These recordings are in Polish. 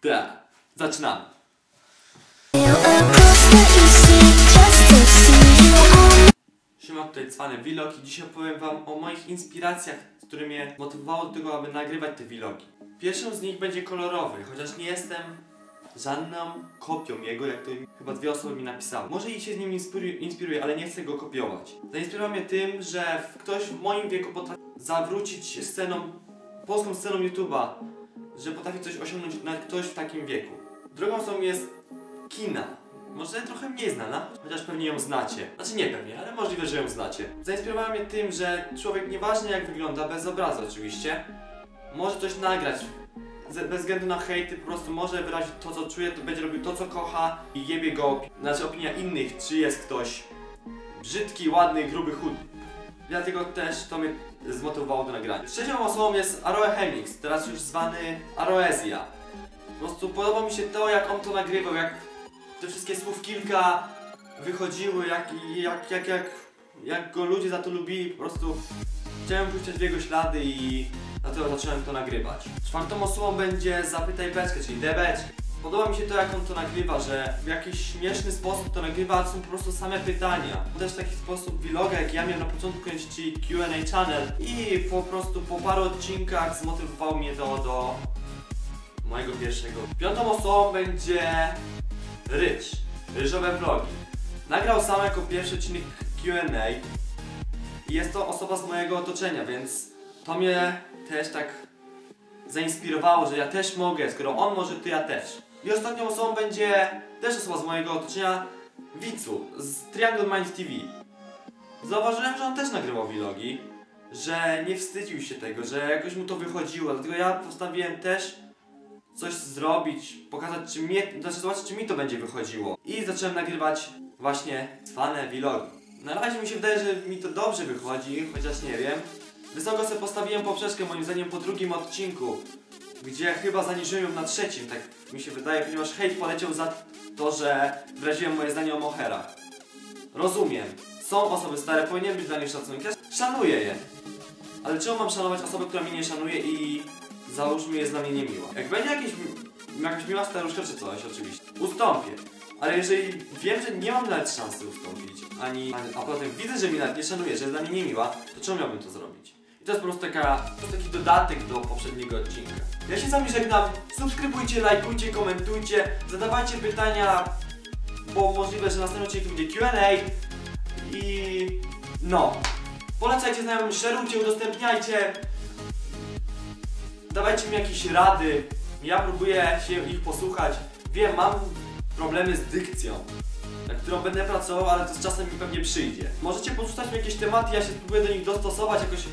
Tak, zaczynamy. Siema, tutaj Cwany Vlog i dzisiaj opowiem wam o moich inspiracjach, które mnie motywowało do tego, aby nagrywać te vlogi. Pierwszym z nich będzie kolorowy, chociaż nie jestem żadną kopią jego, jak to chyba dwie osoby mi napisały. Może i się z nim inspiruje, ale nie chcę go kopiować. Zainspirował mnie tym, że ktoś w moim wieku potrafi zawrócić sceną, polską sceną YouTube'a, że potrafi coś osiągnąć nawet ktoś w takim wieku. Drugą osobą jest Kina. Może trochę mniej znana, chociaż pewnie ją znacie. Znaczy nie pewnie, ale możliwe, że ją znacie. Zainspirowała mnie tym, że człowiek nieważne jak wygląda, bez obrazu oczywiście, może coś nagrać. Bez względu na hejty, po prostu może wyrazić to, co czuje, to będzie robił to, co kocha i jebie go, znaczy opinia innych, czy jest ktoś brzydki, ładny, gruby, chudy. Dlatego też to mnie zmotywowało do nagrania. Trzecią osobą jest Aroe Hemix, teraz już zwany Aroezja. Po prostu podoba mi się to, jak on to nagrywał, jak te wszystkie słów kilka wychodziły, jak, jak, jak, jak, jak go ludzie za to lubili, po prostu chciałem puścić w jego ślady i dlatego zacząłem to nagrywać. Czwartą osobą będzie Zapytaj Beczkę, czyli Debeczkę. Podoba mi się to, jak on to nagrywa, że w jakiś śmieszny sposób to nagrywa, są po prostu same pytania. Też w taki sposób vloga, jak ja miałem na początku kręcić Q&A channel i po prostu po paru odcinkach zmotywowało mnie to do mojego pierwszego. Piątą osobą będzie Rycz, Ryżowe Vlogi. Nagrał sam jako pierwszy odcinek Q&A i jest to osoba z mojego otoczenia, więc to mnie też tak zainspirowało, że ja też mogę, skoro on może, to ja też. I ostatnią osobą będzie też osoba z mojego otoczenia, Wicu, z Triangle Mind TV. Zauważyłem, że on też nagrywał vlogi, że nie wstydził się tego, że jakoś mu to wychodziło, dlatego ja postanowiłem też coś zrobić, pokazać czy mnie, znaczy zobaczyć czy mi to będzie wychodziło. I zacząłem nagrywać właśnie trwane vlogi. Na razie mi się wydaje, że mi to dobrze wychodzi, chociaż nie wiem. Wysoko sobie postawiłem poprzeczkę moim zdaniem po drugim odcinku, gdzie chyba zaniżyłem ją na trzecim, tak mi się wydaje, ponieważ hejt poleciał za to, że wyraziłem moje zdanie o moherach. Rozumiem, są osoby stare, powinien być dla nich szacunek, ja szanuję je. Ale czemu mam szanować osobę, która mnie nie szanuje i załóżmy jest dla mnie niemiła? Jak będzie jakieś, jakaś miła staruszka czy coś, oczywiście, ustąpię. Ale jeżeli wiem, że nie mam nawet szansy ustąpić, ani, ani a potem widzę, że mnie nawet nie szanuje, że jest dla mnie niemiła, to czemu miałbym to zrobić? To jest po prostu taka, po prostu taki dodatek do poprzedniego odcinka. Ja się z wami żegnam, subskrybujcie, lajkujcie, komentujcie, zadawajcie pytania, bo możliwe, że następny odcinek będzie Q&A i no. Polecajcie znajomym, szerujcie, udostępniajcie. Dawajcie mi jakieś rady. Ja próbuję się ich posłuchać. Wiem, mam problemy z dykcją, nad którą będę pracował, ale to z czasem mi pewnie przyjdzie. Możecie porzucać mi jakieś tematy, ja się spróbuję do nich dostosować, jakoś,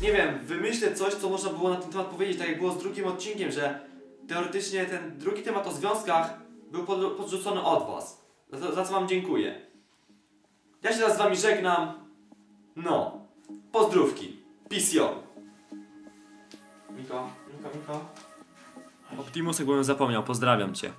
nie wiem, wymyślę coś, co można było na ten temat powiedzieć, tak jak było z drugim odcinkiem, że teoretycznie ten drugi temat o związkach był pod, podrzucony od Was. Za, za co Wam dziękuję. Ja się teraz z Wami żegnam. No. Pozdrówki. Peace yo. Miko, Miko, Miko. Optimus, jakbym zapomniał, pozdrawiam Cię.